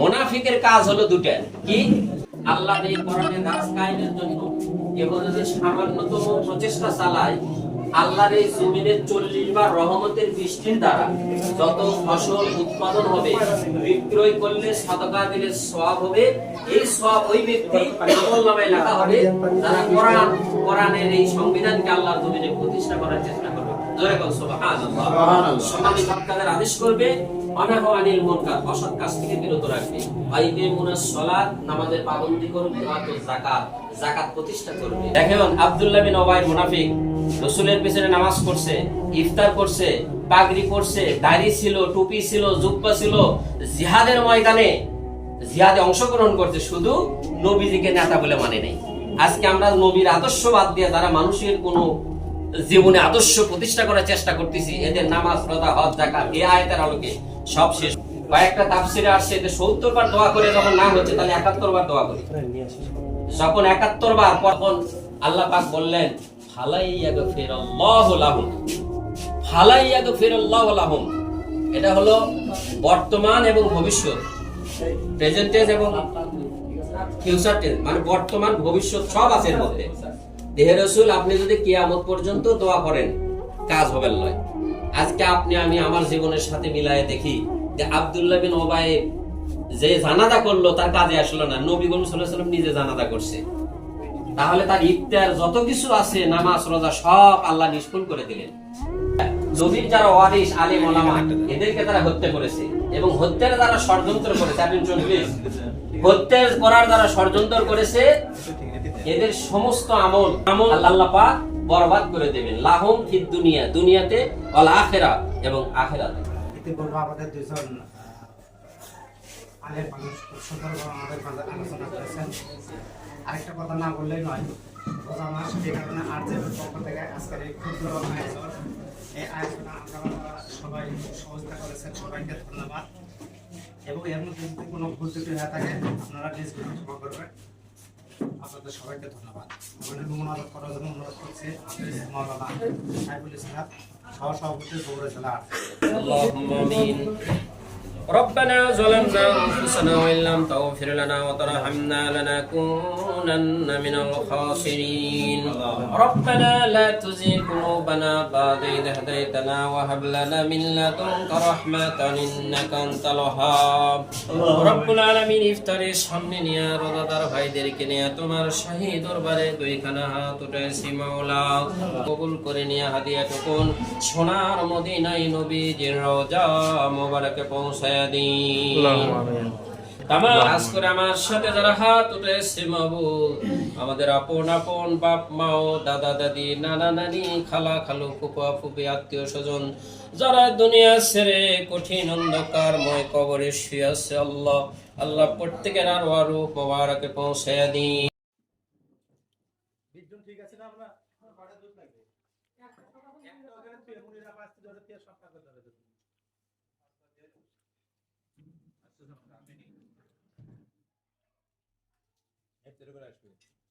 মুনাফিকের কাজ হলো দুটা কি? আল্লাহ এই কোরআনে দাস কায়েমের জন্য কেবল যদি সামান্যতম প্রচেষ্টা চালায়। আল্লাহর এই জমিনের চল্লিশ বার রহমতের বৃষ্টির দ্বারা যত ফসল উৎপাদন হবে বিক্রয় করলে সাদকা দিলে সব হবে। এই সব ওই ব্যক্তি নামে লেখা হবে যারা কোরআন কোরআনের এই সংবিধানকে আল্লাহর জমিনে প্রতিষ্ঠা করার চেষ্টা করবে। জয় সুবহানাল্লাহ। সম্মানিত আদেশ করবে নামাজ পড়ছে, ইফতার করছে, পাগড়ি পড়ছে দাড়ি ছিল, টুপি ছিল ছিল, জিহাদের ময়দানে, জিহাদে অংশগ্রহণ করছে, শুধু নবীজিকে নেতা বলে মানে নেই। আজকে আমরা নবীর আদর্শ বাদ দিয়ে যারা মানুষের কোনো জীবনে আদর্শ প্রতিষ্ঠা করার চেষ্টা করতেছি, এদের নামাজ, রোজা, হজ এই আয়াতের আলোকে সব শেষ। কয়েকটা তাফসিরে আসছে যে সত্তর বার দোয়া করে যখন না হচ্ছে তাহলে একাত্তর বার দোয়া করি। যখন একাত্তর বার তখন আল্লাহ পাক বললেন ফালাইয়াগো ফালাইয়াগো এটা হলো বর্তমান এবং ভবিষ্যৎ। প্রেজেন্ট টেন্স এবং ফিউচার টেন্স মানে বর্তমান ভবিষ্যৎ সব আছে এর মধ্যে। দেহের রসুল আপনি যদি কিয়ামত পর্যন্ত দোয়া করেন কাজ হবে নয় আজকে আপনি, আমি আমার জীবনের সাথে মিলায়ে দেখি যে আব্দুল্লাহ বিন ওবাই যে জানাজা করল, তার কাজে আসলো না। নবী গরু সাল্লাম নিজে জানাজা করছে। তাহলে তার ইফতার যত কিছু আছে, নামাজ, রোজা, সব আল্লাহ নিষ্ফল করে দিলেন। নবীর যারা ওয়ারিস আলিম, ওলামা, এদেরকে তারা হত্যা করেছে এবং হত্যার দ্বারা ষড়যন্ত্র করেছে। আপনি চল্লিশ হত্যা করার দ্বারা ষড়যন্ত্র করেছে, এদের সমস্ত আমল আমল আল্লাহ পাক বরবাদ করে দেবেন। লাহম ফিদ দুনিয়া, দুনিয়াতে, অল আখেরা এবং আখেরাতে। ইতিপূর্বে আমাদের সুন্দরভাবে আমাদের আলোচনা করেছেন। কথা না বললেই নয় আয়োজন সবাই করেছেন ধন্যবাদ। এবং এর মধ্যে যদি কোনো ভুল ত্রুটি হয়ে থাকে, আপনারা নিজ করবেন। আপনাদের সবাইকে ধন্যবাদ। আমাদের অনুরোধ করার জন্য অনুরোধ করছি মৌলানা সাইফুল ইসলাম সহ সভাপতি বগুড়া জেলা ربنا ظلمنا انفسنا وان لم تغفر لنا وترحمنا لنكونن من الخاسرين ربنا لا تزغ قلوبنا بعد إذ هديتنا وهب لنا من لدنك رحمة إنك أنت الوهاب رب العالمين ইফতারের সামনে নিয়ে রোজাদার ভাইদেরকে নিয়ে তোমার শাহী দরবারে দুইখানা হাত উঠেছি মাওলা কবুল করে নিয়ে হাদিয়া টুকুন সোনার মদিনায় নবীজির রওজা মোবারকে পৌঁছায় দিন আমার আজ করে আমার সাথে যারা হাত উঠেছে মাবুদ আমাদের আপন আপন বাপ মাও দাদা দাদি নানা নানি খালা খালু ফুপা ফুপি আত্মীয় স্বজন যারা দুনিয়া ছেড়ে কঠিন অন্ধকারময় কবরে শুয়ে আছে আল্লাহ আল্লাহ প্রত্যেকের আরও আরও মোবারকে পৌঁছায় দিন। ঠিক আছে না আমরা দুধ লাগবে। ってるぐらい低い。